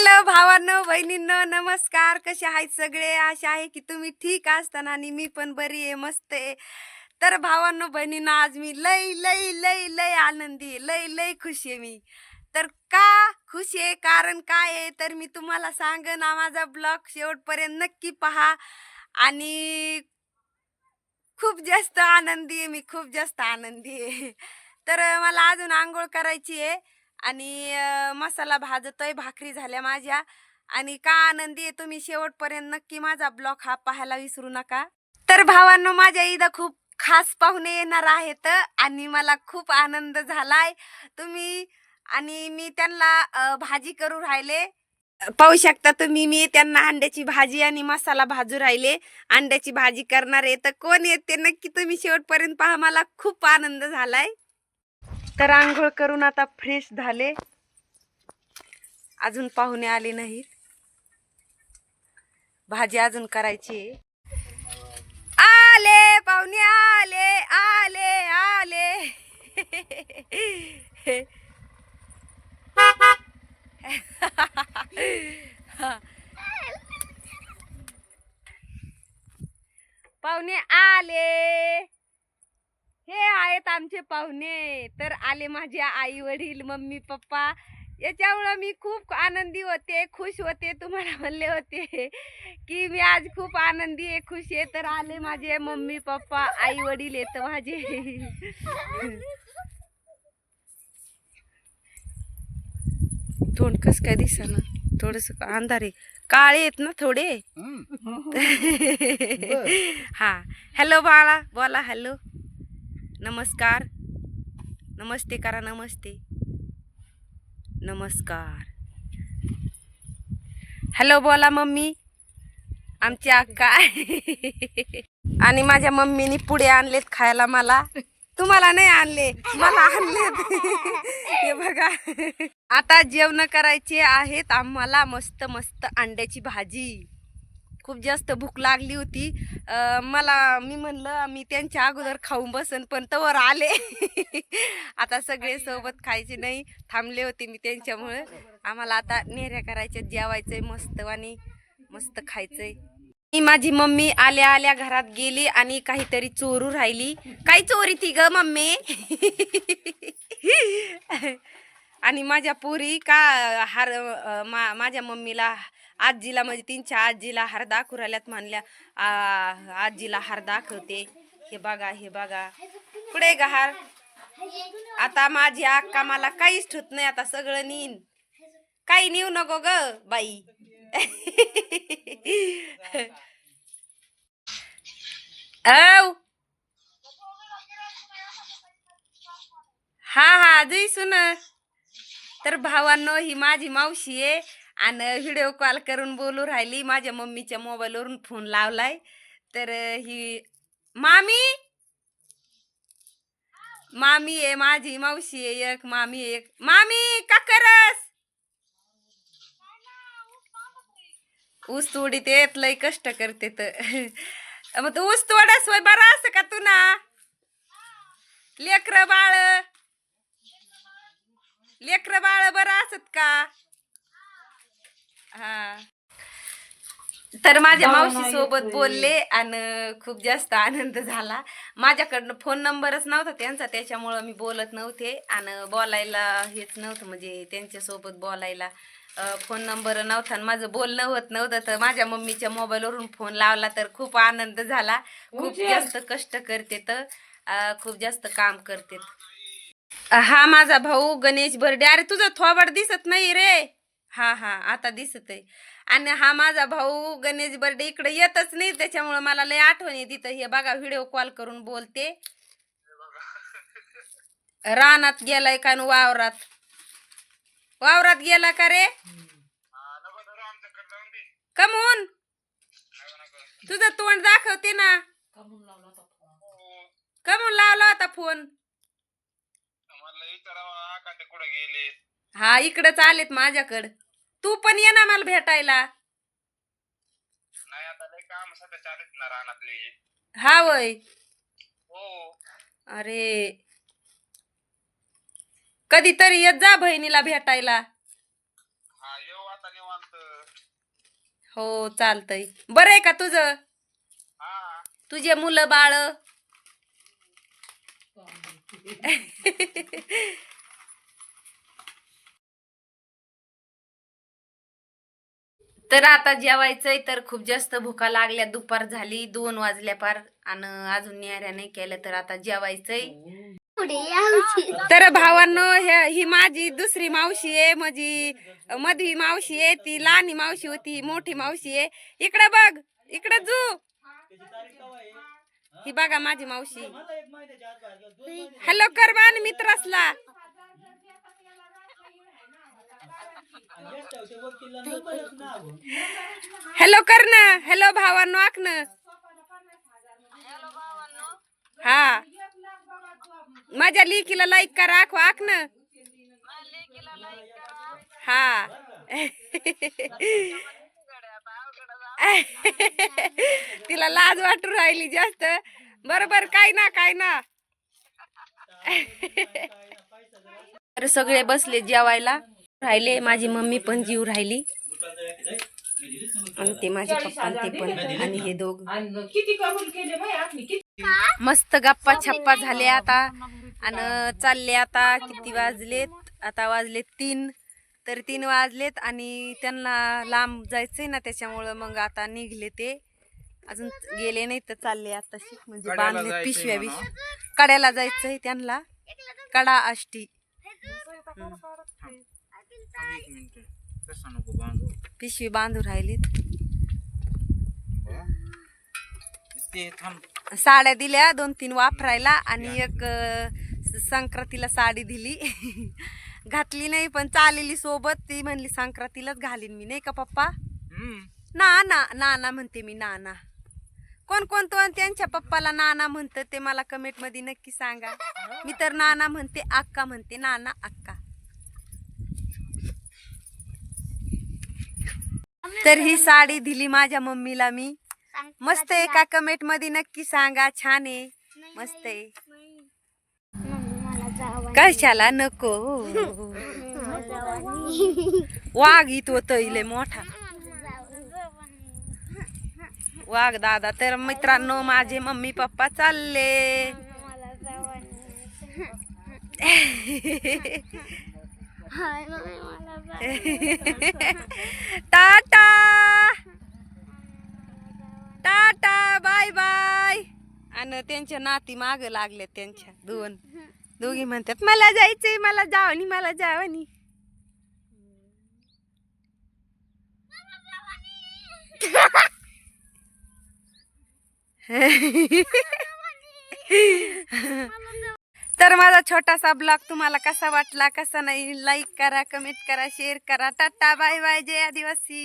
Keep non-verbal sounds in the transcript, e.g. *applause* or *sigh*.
Hello भावांनो बहिणींनो नमस्कार. कसे आहेत सगळे? आशा आहे की तुम्ही ठीक असताना आणि मी पण बरी आहे मस्त आहे. तर भावांनो बहिणींनो आज मी लय लय लय लय आनंदी आहे. लय लय खुश आहे मी. तर का खुश आहे? कारण काय आहे? तर मी तुम्हाला सांगन माझा ब्लॉग शेवटपर्यंत नक्की पहा. आणि खूप जास्त आनंदी आहे मी. खूप जास्त आनंदी आहे. तर मला अजून आंघोळ करायची आहे. आणि मसाला भाजतोय भाकरी झाल्या माझ्या आणि का आनंदी आहे तुम्ही शेवटपर्यंत नक्की माझा ब्लॉग हा पाहायला विसरू नका. तर भावांनो माझ्या इथं खूप खास पाहुणे येणार आहेत आणि मला खूप आनंद झालाय. तुम्ही आणि मी त्यांना भाजी करू राहिले. पाहू शकता तुम्ही मी त्यांना अंड्याची भाजी आणि मसाला भाजू राहिले. अंड्याची भाजी करणार आहे तर कोण येते नक्की तुम्ही शेवटपर्यंत पहा मला खूप आनंद झालाय. तर आंघोळ करून आता फ्रेश झाले. अजून पाहुणे आले नाहीत. भाजी अजून करायची आहे. आले पाहुणे आले आले आले. पाहुणे आले. हे आहेत आमचे पाहुणे. तर आले माझे आई वडील मम्मी पप्पा. याच्यामुळं मी खूप आनंदी होते खुश होते. तुम्हाला म्हणले होते की मी आज खूप आनंदी आहे खुश आहे. तर आले माझे मम्मी पप्पा आई वडील येत माझे. तोंड कस काय दिसना? थोडस अंधारे. काळे आहेत ना थोडे? *laughs* हा. हॅलो बाळा बोला हॅलो नमस्कार. नमस्ते करा नमस्ते. नमस्कार. हॅलो बोला मम्मी. आमची अक्का आणि माझ्या मम्मीनी पुढे आणलेत खायला मला. तुम्हाला नाही आणले मला आणलेत. हे बघा. आता जेवण करायचे आहेत आम्हाला मस्त मस्त अंड्याची भाजी. खूप जास्त भूक लागली होती. मला मी म्हणलं मी त्यांच्या अगोदर खाऊन बसन पण तवर आले. *laughs* आता सगळे सोबत खायचे नाही. थांबले होते मी त्यांच्यामुळे. आम्हाला आता नेऱ्या करायच्या जेवायचंय मस्त आणि मस्त खायचंय. मी माझी मम्मी आल्या आल्या घरात गेली आणि काहीतरी चोरू राहिली. काय चोरी ती ग मम्मी? *laughs* आणि माझ्या पोरी का हार मा माझ्या मम्मीला आजीला म्हणजे तीनच्या आजीला हार दाखवू राहिल्यात म्हणल्या आ, आजीला हार दाखवते. हे बघा हे बघा. कुठे ग हार? आता माझी अक्का मला काहीच ठेवत नाही आता सगळं नेईन काही नेऊ नको ग बाई. *laughs* औ. हा हा जय सुन. तर भावांनो ही माझी मावशी आहे. आणि व्हिडिओ कॉल करून बोलू राहिली. माझ्या मम्मीच्या मोबाईलवरून फोन लावलाय. तर ही मामी? मामी आहे माझी मावशी आहे एक मामी एक. मामी का करस? ऊस तोडीत येत लय कष्ट करते तर *laughs* मग तू ऊस तोडस वय बरं असं का तू ना? लेकर बाळ. लेकर बाळ बरं असत का? हा. तर माझ्या मावशी सोबत बोलले आणि खूप जास्त आनंद झाला. माझ्याकडनं फोन नंबरच नव्हता त्यांचा त्याच्यामुळं मी बोलत नव्हते आणि बोलायला हेच नव्हतं म्हणजे त्यांच्यासोबत बोलायला फोन नंबर नव्हता आणि माझं बोलणं होत नव्हतं. तर माझ्या मम्मीच्या मोबाईलवरून फोन लावला तर खूप आनंद झाला. खूप जास्त कष्ट करते तर खूप जास्त काम करते. हा माझा भाऊ गणेश बर्डे. अरे तुझं थोबड दिसत नाही रे. हा हा आता दिसत आहे आणि हा माझा भाऊ गणेश बर्डे इकडे येतच नाही त्याच्यामुळे मला लय आठवण येते तिथं. हे बघा व्हिडिओ कॉल करून बोलते. रानात गेलाय का न वावरात? वावरात गेला का रे? कमून? तुझं तोंड दाखवते ना. कमून लावला होता फोन. गेले? हा इकडंच आलेत माझ्याकडं. तू पण ये ना मला भेटायला. नाही आता लय काम सध्या चालत ना रानातले. हा वय. हो. अरे. कधीतरी येत जा बहिणीला भेटायला. हा येऊ आता निवांत. हो चालतंय. बरं आहे का तुझं? हा. तुझे मुलं बाळ. *laughs* तर आता जेवायचंय तर खूप जास्त भुका लागल्या. दुपार झाली दोन वाजल्या पार. आणि अजून न्याऱ्या नाही केल्या तर आता जेवायचंय. तर भावांनो हे ही माझी दुसरी मावशी आहे माझी मधवी मावशी आहे ती लहानी मावशी होती मोठी मावशी आहे. इकडे बघ इकडे जू ही बघा माझी मावशी. हॅलो कर मान मित्रासला. हॅलो कर ना. हॅलो भावांनो आख ना. हा. माझ्या लिकीला लाईक करा आखो आख ना. हा. तिला लाज वाटू राहिली जास्त. बरोबर काय ना काय ना. तर सगळे बसले जेवायला. राहिले माझी मम्मी पण जीव राहिली. आणि ते माझे पप्पा ते पण आणि हे दोघ. किती कबूल केले बाई आपली किती मस्त गप्पा छप्पा झाले आता. आणि चालले आता किती वाजलेत? आता वाजलेत तीन. तर तीन वाजलेत आणि त्यांना लांब जायचंय ना त्याच्यामुळं मग आता निघले ते. अजून गेले नाही तर चालले आता म्हणजे बांधले पिशव्या. बिश. कड्याला जायचंय त्यांना. कडा आष्टी. एक मिनिट. तसं नको बांधू? पिशवी बांधून राहिलीत. ते थांब. साड्या दिल्या दोन तीन वापरायला आणि एक अं, संक्रांतीला साडी दिली. *laughs* घातली नाही पण चालेली सोबत. ती म्हणली संक्रांतीलाच घालीन मी नाही का पप्पा? हम्म. ना ना नाना म्हणते मी नाना. कोण कोण तो? त्यांच्या पप्पाला नाना म्हणतं. ते मला कमेंटमध्ये नक्की सांगा. मी तर नाना म्हणते अक्का म्हणते नाना अक्का. तर ही साडी दिली माझ्या मम्मीला मी. मस्त आहे का? कमेंटमध्ये नक्की सांगा. छान आहे. मस्त आहे. कशाला? नको. वाघ इथं होतं इले मोठा. वाघ दादा तर मित्रांनो माझे मम्मी पप्पा चालले. टाटा टाटा बाय बाय आणि त्यांच्या नाती माग लागले त्यांच्या दोन. दोघी म्हणतात मला जायचंय मला जावनी मला जावनी तर माझा छोटासा ब्लॉग तुम्हाला कसा वाटला कसा नाही लाईक करा कमेंट करा शेअर करा. टाटा बाय बाय जय आदिवासी.